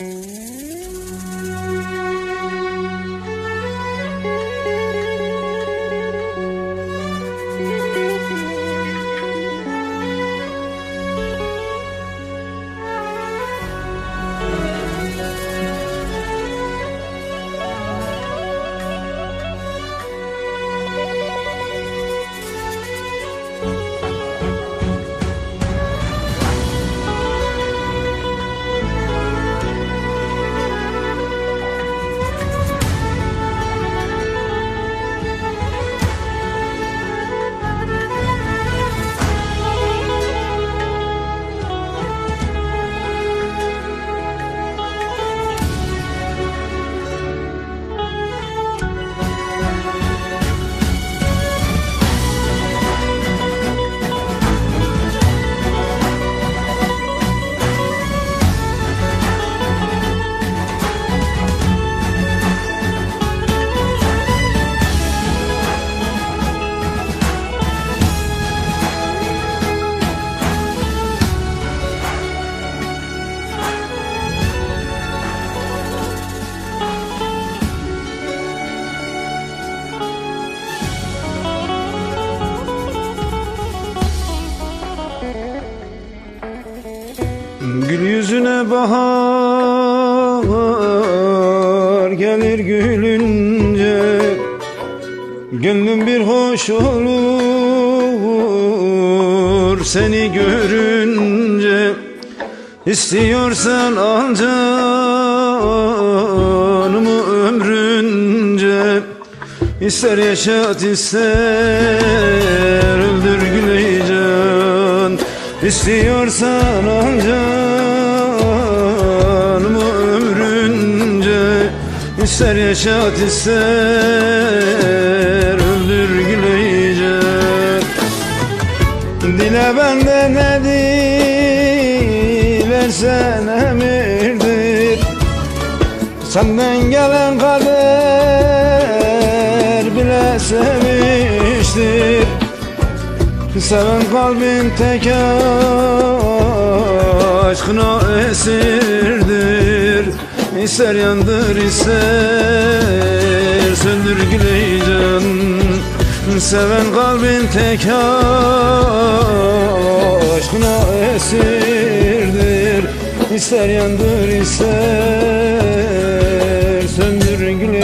Música Gül yüzüne bahar gelir gülünce. Gönlüm bir hoş olur seni görünce. İstiyorsan al canımı ömrünce. İster yaşat ister öldür güleycan. İstiyorsan al canımı İster yaşat ister öldür güleycan Dile bende ne dilersen emirdir. Senden gelen kader bile sevmiştir. Seven kalbin tek aşkına esirdir İster yandır ister söndür güleycan. Seven kalbin tek aşkına esirdir. İster yandır ister söndür güleycan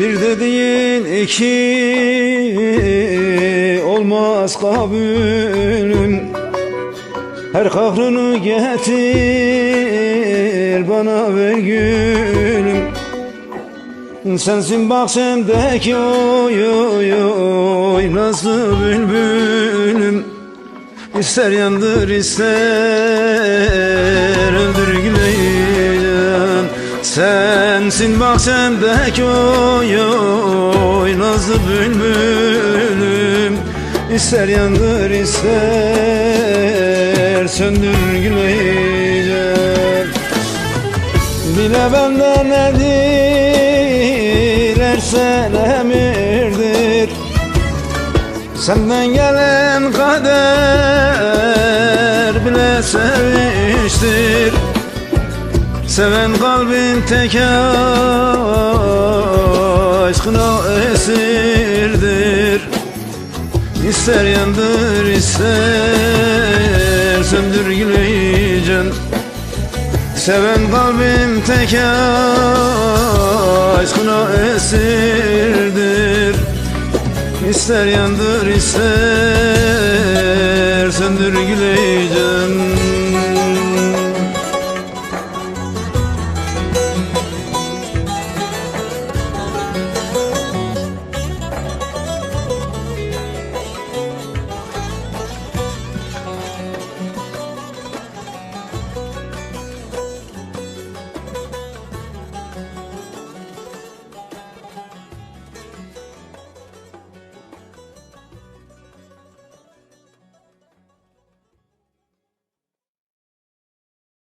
Bir dediğin iki olmaz kabulüm. Her kahrını getir bana ver gülüm. Sensin bahçemdeki oy oy oy nazlı bülbülüm. İster yandır ister öldür güleycan Sensin bahçemdeki oy oy. Nazlı bülbülüm İster yandır ister söndür güleycan Dile benden ne dilersen emirdir Senden gelen kader bile seviştir Seven kalbin tek aşkına esirdir. İster yandır ister söndür güleyeceksin Seven kalbim tek aşkına esirdir. İster yandır ister